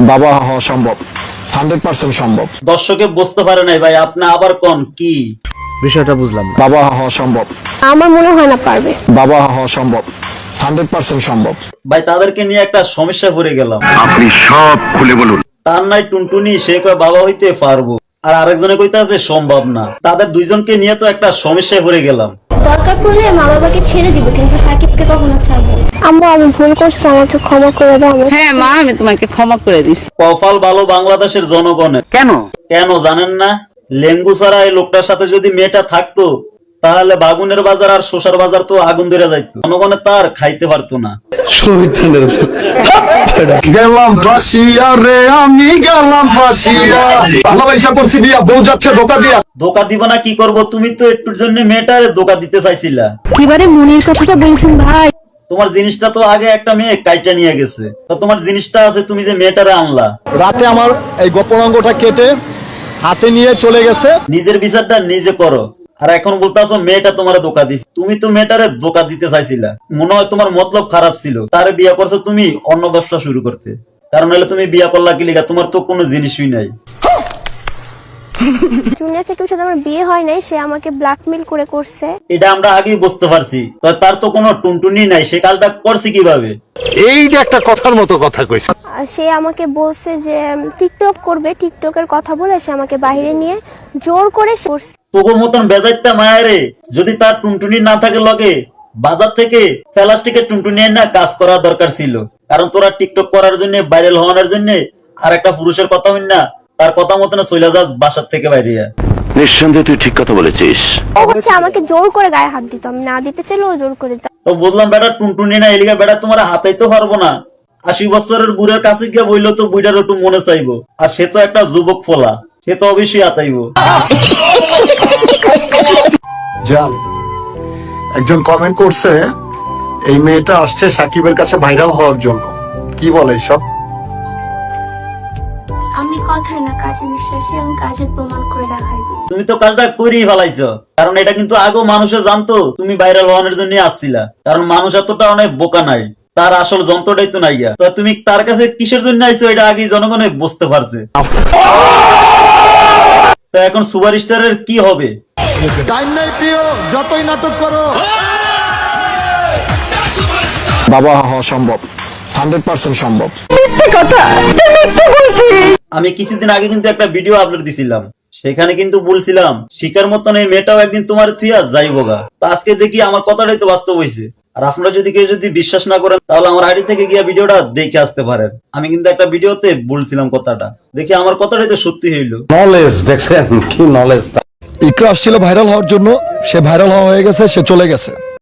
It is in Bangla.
বাবা হওয়া সম্ভব হান্ড্রেড পার্সেন্ট সম্ভব। দর্শকে বুঝতে পারে নাই ভাই আপনি আবার কোন কি? বিষয়টা বুঝলাম। বাবা হওয়া সম্ভব আমার মনে হয় না পারবে। বাবা হওয়া সম্ভব হান্ড্রেড পার্সেন্ট সম্ভব। ভাই তাদেরকে নিয়ে একটা সমস্যা পড়ে গেলাম। আপনি সব খুলে বলুন। তার নাই টুনটুনি সে কয় বাবা হইতে পারব। আর আরেকজনে কইতে আছে সম্ভব না। তাদের দুইজনকে নিয়ে তো একটা সমস্যায় পড়ে গেলাম। দরকার পড়লে মা বাবাকে ছেড়ে দিব কিন্তু সাকিবকে কখনো ছাড়বো না। আম্মু আমি ভুল করছি আমাকে ক্ষমা করে দাও হ্যাঁ মা আমি তোমাকে ক্ষমা করে দিছি। কফাল ভালো বাংলাদেশের জনগণের। কেন? কেন জানেন না? লেঙ্গু ছাড়া এই লোকটার সাথে যদি মেয়েটা থাকতো তাহলে বাগুনের বাজার আর শোষার বাজার তো আগুন ধরে যাইতো। জনগণে তার খাইতে পারতো না। গেলাম ফাঁসিয়া রে আমি গেলাম ফাঁসিয়া। ভালোবাসা করছি বিয়া বউ যাচ্ছে ধোকা দিয়া। ধোকা দিব না কি করব? তুমি তো একটুর জন্য মেয়েটারে ধোকা দিতে চাইছিলা। এবারে মনের কথাটা বলছেন ভাই। তোমার জিনিসটা তো আগে একটা মেয়ে কাইটা নিয়ে গেছে। তো তোমার জিনিসটা আছে তুমি যে মেয়েটারে আনলা। রাতে আমার এই গোপনাঙ্গটা কেটে হাতে নিয়ে চলে গেছে। নিজের বিচারটা নিজে করো। আর এখন বলতেছো মেয়েটা তোমার ধোকা দিছে। তুমি তো মেয়েটারে ধোকা দিতে চাইছিলা। মনে হয় তোমার মতলব খারাপ ছিল। তার বিয়া করছ তুমি অন্য ব্যবসা শুরু করতে। কারণ হলে তুমি বিয়া করলা কি লিখা তোমার তো কোনো জিনিসই নাই। জুনিয়র সাকিবের সাথে আমার বিয়ে হয় নাই সে আমাকে ব্ল্যাকমেল করে করছে। এটা আমরা আগেই বুঝতে পারছি। তো তার তো কোনো টুনটুনি নাই সে কাজটা করছে কীভাবে? এইটা একটা কথার মতো কথা কইছে। আর সে আমাকে বলছে যে টিকটক করবে টিকটকের কথা বলে সে আমাকে বাইরে নিয়ে জোর করে সে করছে। তোগো মতন বেজাইতা মায়ারে যদি তার টুনটুনি না থাকে লগে বাজার থেকে প্লাস্টিকের টুনটুনি এনে না কাজ করা দরকার ছিল। কারণ তোরা টিকটক করার জন্য ভাইরাল হওয়ার জন্য আর একটা পুরুষের কথা হইন না তার কথা মতন চলে যাস বাসার থেকে বাইরে নিঃসন্দেহে তুই ঠিক কথা বলেছিস। ও হচ্ছে আমাকে জোর করে গায়ে হাত দিত আমি না দিতে চাইলে ও জোর করে দিত। তো বুঝলাম বেটা টুনটুনি না এলিগা বেটা তোমার হাতাইতে পারব না। আশি বছরের বুড়ের কাছে গিয়ে বইলো তো বুড়ার একটু মনে চাইব। আর সে তো একটা যুবক ফোলা সে তো অবশ্যই আতাইবো। জান একজন কমেন্ট করছে এই মেয়েটা আসছে সাকিবের কাছে ভাইরাল হওয়ার জন্য। কি বলে সব আমি কথায় না কাজে বিশ্বাসী আমি কাজের প্রমাণ করে দেখাই তুমি তো কাজটা করেই ফেলাইছো। কারণ এটা কিন্তু আগেও মানুষে জানতো তুমি ভাইরাল হওয়ার জন্য আসছিলা। কারণ মানুষ এতটা অনেক বোকা নাই তার আসল যন্ত্রটাই তো নাই তো তুমি তার কাছে কিসের জন্য আইছো এটা আগেই জনগণে বুঝতে পারছে। তো এখন সুপার স্টারের কি হবে? টাইম নাই প্রিয় যতই নাটক করো। বাবা হওয়া সম্ভব। হান্ড্রেড পার্সেন্ট সম্ভব। আমি কিছুদিন আগে কিন্তু একটা ভিডিও আপলোড দিছিলাম। সেখানে কিন্তু বলছিলাম শিকার মতন এই মেয়েটাও একদিন তোমার থুইয়া যাইব গা। তো আজকে দেখি আমার কথাটাই তো বাস্তব হয়েছে আর আপনারা যদি কেউ যদি বিশ্বাস না করেন তাহলে আমার আইডি থেকে গিয়া ভিডিওটা দেখে আসতে পারেন। আমি কিন্তু একটা ভিডিওতে বলছিলাম কথাটা। দেখি আমার কথাটাই তো সত্যি হইল। নলেজ দেখছেন? কি নলেজ ইকরা আসছিল ভাইরাল হওয়ার জন্য সে ভাইরাল হওয়া হয়ে গেছে সে চলে গেছে।